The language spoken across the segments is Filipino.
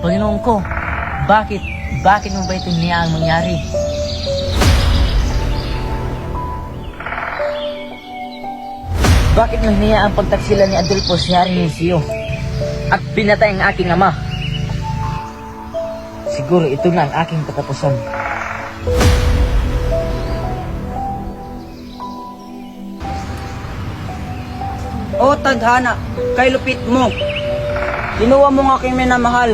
Panginoon ko, bakit, bakit mo ba ito niyaang mangyari? Bakit mo hinayaan ang pagtaksila ni Adolfo si Hari Nisio at pinatay ang aking ama? Siguro ito na ang aking katapusan. O tadhana, kay lupit mo. Kinuha mo nga aking minamahal.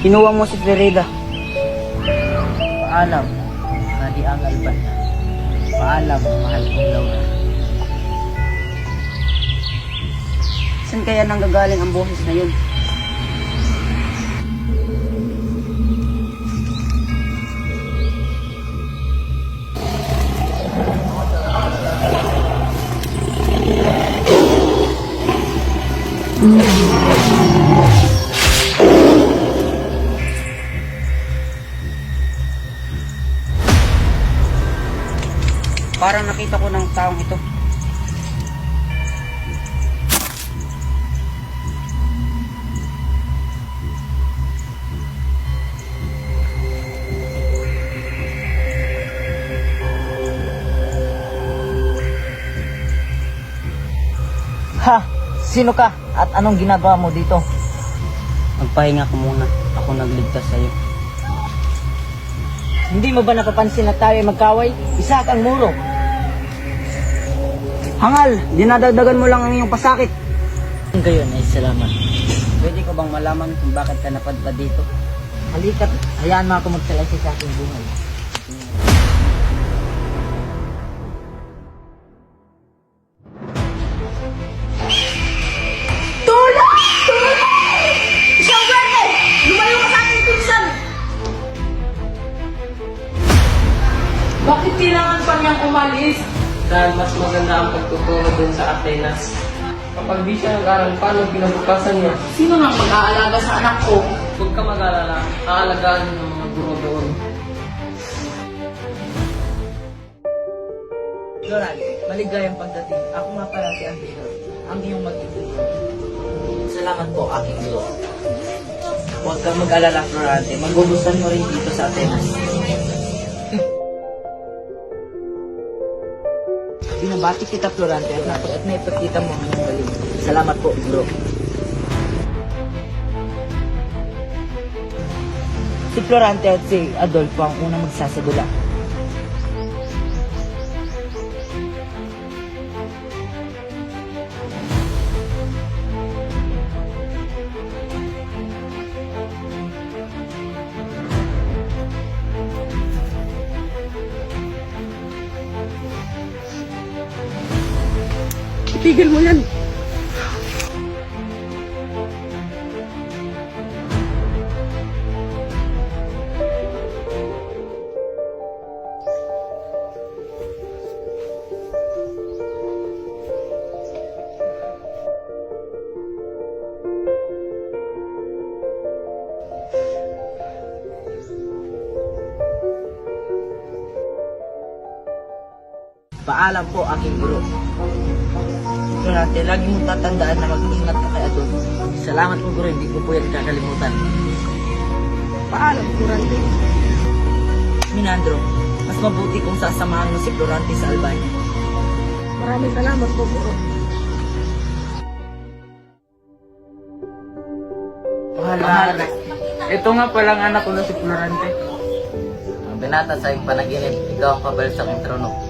Kinuha mo si Ferida. Paalam, Nadi ang alban na. Paalam, mahal kong Laura. Saan kaya nanggagaling ang boses na yun? Nakita ko ng taong ito. Ha? Sino ka? At anong ginagawa mo dito? Magpahinga ka muna. Ako nagligtas sa'yo. Hindi mo ba napapansin na tayo ay magkaway? Isa kang muro. Hangal, dinadagdagan mo lang ang iyong pasakit. Ang gayon ay salamat. Pwede ko bang malaman kung bakit ka napadpad dito? Halika't, hayaan mo ako magsalasay sa aking buhay. Dahil mas maganda ang pagtuturo dun sa Atenas. Kapag di siya nag-aral, paano kinabukasan niya? Sino nang mag-aalaga sa anak ko? Huwag ka mag-alala, aalagaan niyo ng mga guro doon. Florante, maligayang pagdating. Ako nga pala si Antino, ang iyong mag-ibig. Salamat po, aking guro. Huwag kang mag-alala, Florante. Magugustuhan mo rin dito sa Atenas. Binabati kita, Florante, at napag at naipagkita mo ang iyong. Salamat po, guro. Si Florante at si Adolfo ang unang magsasadula. Itigil mo. Paalam po aking guro. Florante, lagi mong tatandaan na mag-ingat ka kay Adol. Salamat po guro, hindi ko po yan kakalimutan. Paalam, Kurante. Minandro, mas mabuti kung sasamahan mo si Florante sa Albania. Maraming salamat po, Guro. Mahal. Ito nga palang anak ko na si Florante. Ang binata sa iyong panaginip, ikaw ang pabal sa aking trono.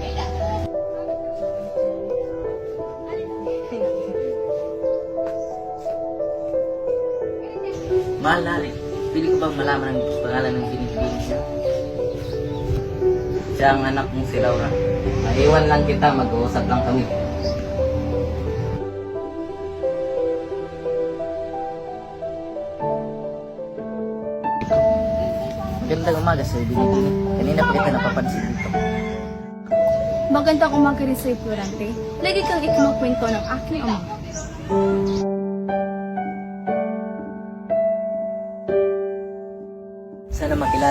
Mahal na rin, pili ko bang malaman ang pangalan ng pinipili siya? Siya ang anak mong si Laura. Naiwan lang kita, mag-uusap lang kami. Magandang umaga, Sir Binibini. Kanina pa kita napapansin dito. Magandang umaga rin sa'yo, Florante. Lagi kang ikinukwento ng aking ama.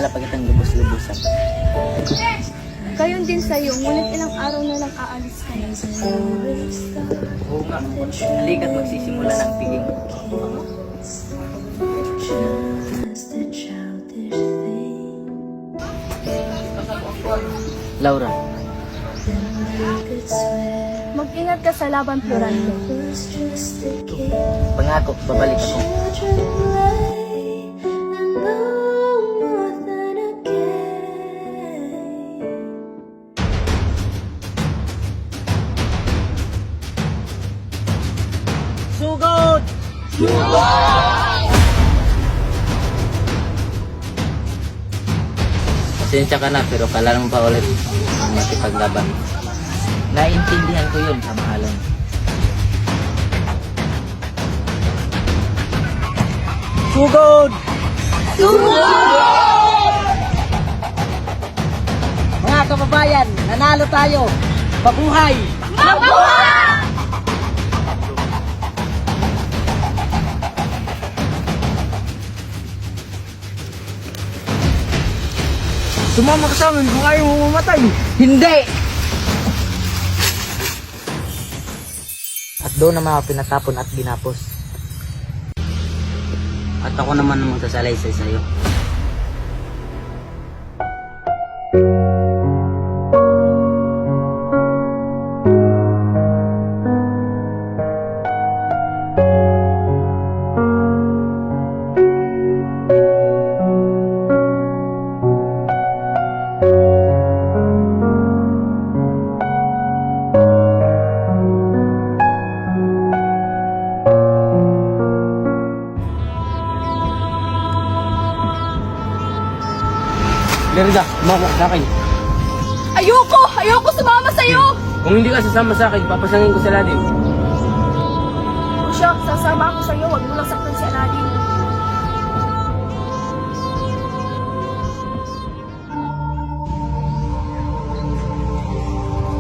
wala pa kitang lubos-lubosan. Gayon din sa'yo, ngunit ilang araw na lang aalis ka na. Relax ka. Oo nga. Halika't magsisimula ng piging. Laura. Mag-ingat ka sa laban, Florante. Pangako, babalik ako. Pasensya ka na, pero kailangan mo pa ulit makipaglaban. Naintindihan ko yun, kamahalan. Sugod! Mga kababayan, nanalo tayo! Mabuhay! Sumama ka sa amin kung ayaw mo mamatay! Hindi! At doon na mga pinatapon at ginapos. At ako naman ang magsasalaysay sa'yo. Lerida, sumama sa akin. Ayoko! Ayoko sumama sa'yo! Kung hindi ka sasama sa akin, papasangin ko sa Aladdin. O siya, sasama ako sa'yo. Huwag mo lang saktan si Aladdin.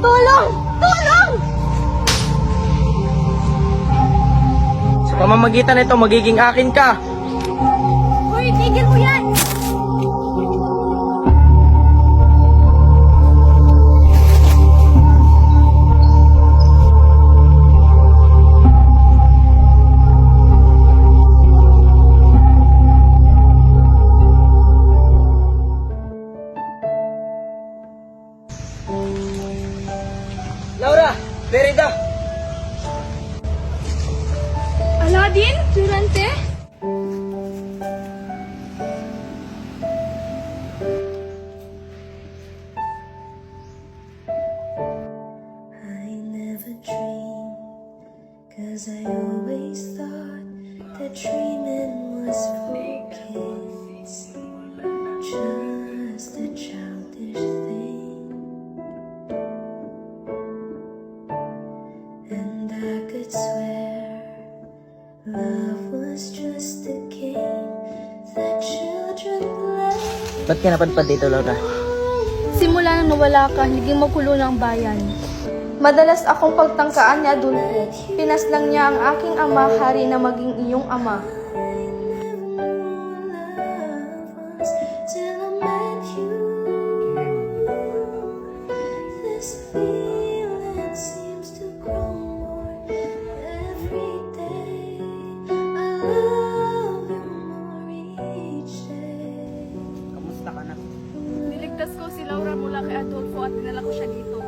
Tulong! Tulong! Sa pamamagitan nito, magiging akin ka. Laura! Verida! Aladdin? Durante? I never dreamed, cause I always thought that dreaming Ba't ka napadpad dito, Laura? Simula nang nawala ka, naging magulo ng bayan. Madalas akong pagtangkaan ni Adolfo. Pinaslang niya ang aking ama, hari na maging iyong ama. Na? Niligtas ko si Laura mula kay Adolfo at dinala ko siya dito.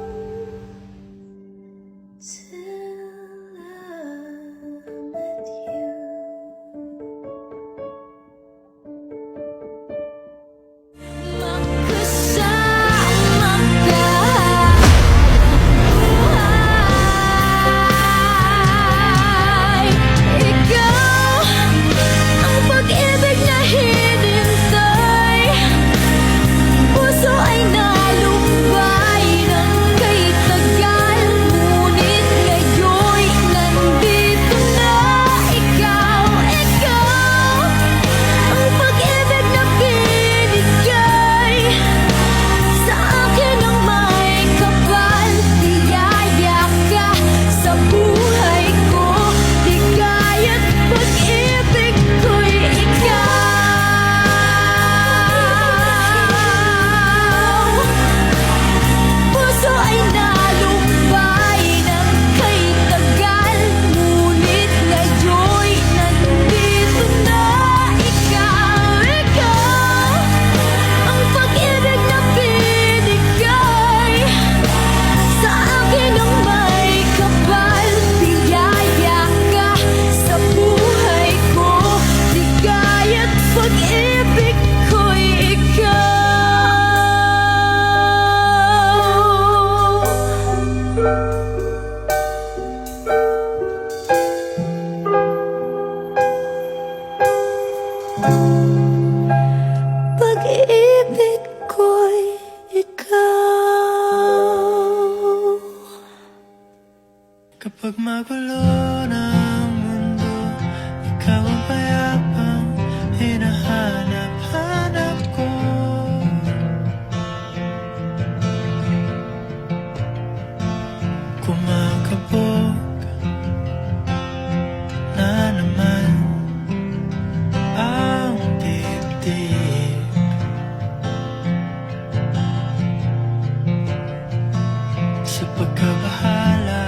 sa pagkabahala.